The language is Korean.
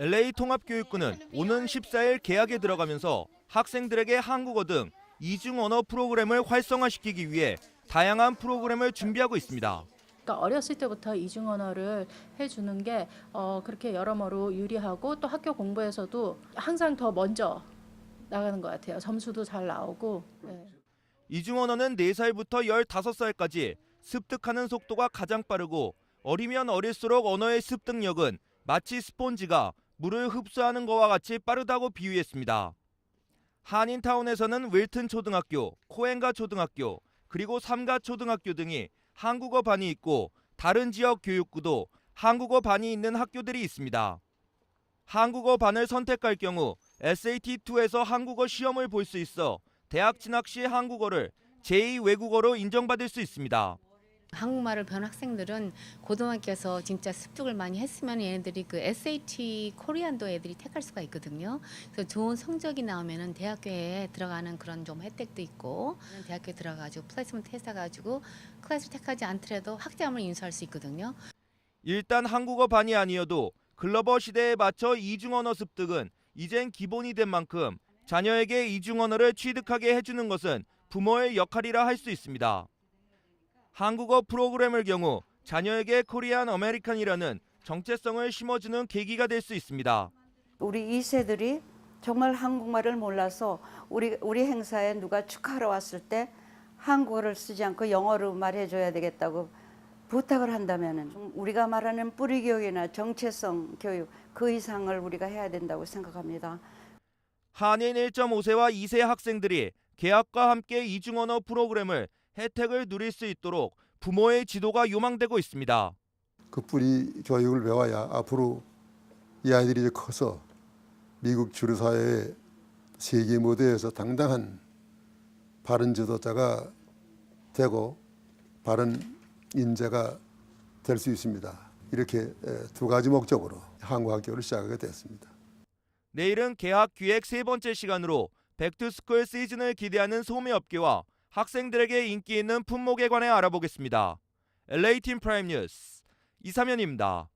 LA 통합교육부는 오는 14일 개학에 들어가면서 학생들에게 한국어 등 이중 언어 프로그램을 활성화시키기 위해 다양한 프로그램을 준비하고 있습니다. 그러니까 어렸을 때부터 이중 언어를 해주는 게 어, 그렇게 여러모로 유리하고 또 학교 공부에서도 항상 더 먼저 나가는 것 같아요. 점수도 잘 나오고. 네. 이중 언어는 4살부터 15살까지 습득하는 속도가 가장 빠르고 어리면 어릴수록 언어의 습득력은 마치 스폰지가 물을 흡수하는 것과 같이 빠르다고 비유했습니다. 한인타운에서는 윌튼 초등학교, 코엔가 초등학교, 그리고 삼가 초등학교 등이 한국어 반이 있고 다른 지역 교육구도 한국어 반이 있는 학교들이 있습니다. 한국어 반을 선택할 경우 SAT2에서 한국어 시험을 볼 수 있어 대학 진학 시 한국어를 제2 외국어로 인정받을 수 있습니다. 한국말을 배운 학생들은 고등학교에서 진짜 습득을 많이 했으면 얘네들이 그 SAT 코리안도 애들이 택할 수가 있거든요. 그래서 좋은 성적이 나오면은 대학교에 들어가는 그런 좀 혜택도 있고 대학교에 들어가지고 플레이스먼트 해서 클래스를 택하지 않더라도 학점을 인수할 수 있거든요. 일단 한국어 반이 아니어도 글로벌 시대에 맞춰 이중 언어 습득은 이젠 기본이 된 만큼 자녀에게 이중 언어를 취득하게 해주는 것은 부모의 역할이라 할 수 있습니다. 한국어 프로그램의 경우 자녀에게 코리안 아메리칸이라는 정체성을 심어주는 계기가 될 수 있습니다. 우리 2세들이 정말 한국말을 몰라서 우리 우리 행사에 누가 축하하러 왔을 때 한국어를 쓰지 않고 영어로 말해 줘야 되겠다고 부탁을 한다면은 좀 우리가 말하는 뿌리 교육이나 정체성 교육 그 이상을 우리가 해야 된다고 생각합니다. 한인 1.5세와 2세 학생들이 개학과 함께 이중 언어 프로그램을 혜택을 누릴 수 있도록 부모의 지도가 요망되고 있습니다. 그 뿌리 교육을 배워야 앞으로 이 아이들이 이제 커서 미국 주류 사회의 세계 무대에서 당당한 바른 지도자가 되고 바른 인재가 될 수 있습니다. 이렇게 에, 두 가지 목적으로 한국 학교를 시작하게 됐습니다. 내일은 개학 기획 세 번째 시간으로 백투스쿨 시즌을 기대하는 소매업계와 학생들에게 인기 있는 품목에 관해 알아보겠습니다. LA팀 프라임 뉴스 이사면입니다.